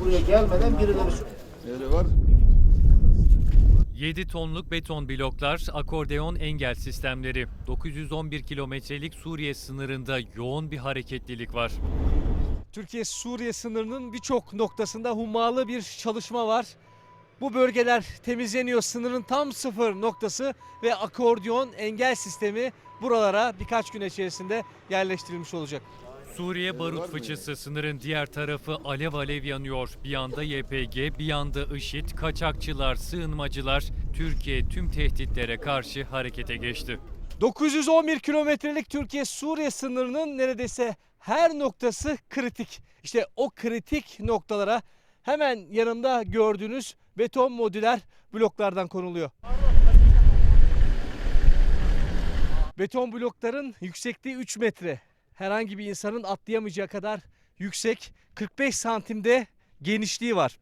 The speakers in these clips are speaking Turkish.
buraya gelmeden birileri Öyle var. 7 tonluk beton bloklar, akordeon engel sistemleri. 911 kilometrelik Suriye sınırında yoğun bir hareketlilik var. Türkiye-Suriye sınırının birçok noktasında hummalı bir çalışma var. Bu bölgeler temizleniyor. Sınırın tam sıfır noktası ve akordeon engel sistemi buralara birkaç gün içerisinde yerleştirilmiş olacak. Suriye barut fıçısı sınırın diğer tarafı alev alev yanıyor. Bir yanda YPG, bir yanda IŞİD, kaçakçılar, sığınmacılar Türkiye tüm tehditlere karşı harekete geçti. 911 kilometrelik Türkiye-Suriye sınırının neredeyse her noktası kritik. İşte o kritik noktalara hemen yanımda gördüğünüz beton modüler bloklardan konuluyor. Beton blokların yüksekliği 3 metre. Herhangi bir insanın atlayamayacağı kadar yüksek. 45 santimde genişliği var.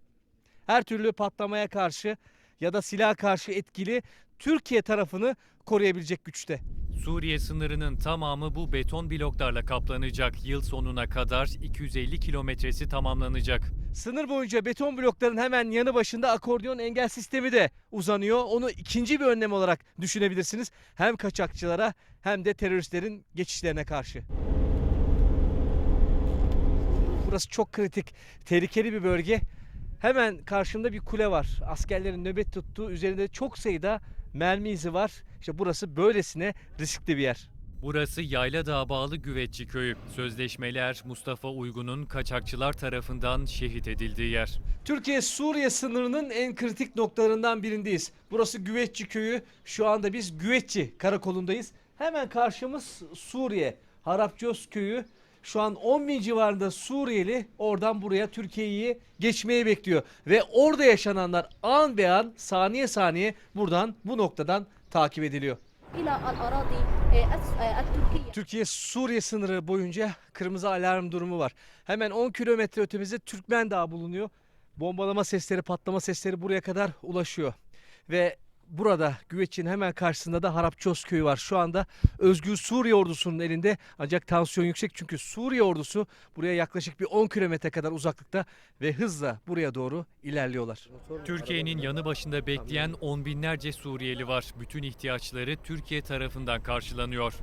Her türlü patlamaya karşı ya da silaha karşı etkili Türkiye tarafını koruyabilecek güçte. Suriye sınırının tamamı bu beton bloklarla kaplanacak. Yıl sonuna kadar 250 kilometresi tamamlanacak. Sınır boyunca beton blokların hemen yanı başında akordeon engel sistemi de uzanıyor. Onu ikinci bir önlem olarak düşünebilirsiniz. Hem kaçakçılara hem de teröristlerin geçişlerine karşı. Burası çok kritik, tehlikeli bir bölge. Hemen karşımda bir kule var. Askerlerin nöbet tuttuğu üzerinde çok sayıda mermi izi var. İşte burası böylesine riskli bir yer. Burası Yayladağ'a bağlı Güvetçi Köyü. Sözleşmeler Mustafa Uygun'un kaçakçılar tarafından şehit edildiği yer. Türkiye-Suriye sınırının en kritik noktalarından birindeyiz. Burası Güvetçi köyü. Şu anda biz Güvetçi karakolundayız. Hemen karşımız Suriye. Harapços köyü. Şu an 10 bin civarında Suriyeli oradan buraya Türkiye'yi geçmeyi bekliyor. Ve orada yaşananlar an be an saniye saniye buradan bu noktadan takip ediliyor. Türkiye Suriye sınırı boyunca kırmızı alarm durumu var. Hemen 10 kilometre ötemizde Türkmen Dağı bulunuyor. Bombalama sesleri, patlama sesleri buraya kadar ulaşıyor. Ve burada Güveç'in hemen karşısında da Harapços köyü var. Şu anda Özgür Suriye ordusunun elinde ancak tansiyon yüksek çünkü Suriye ordusu buraya yaklaşık bir 10 kilometre kadar uzaklıkta ve hızla buraya doğru ilerliyorlar. Türkiye'nin yanı başında bekleyen on binlerce Suriyeli var. Bütün ihtiyaçları Türkiye tarafından karşılanıyor.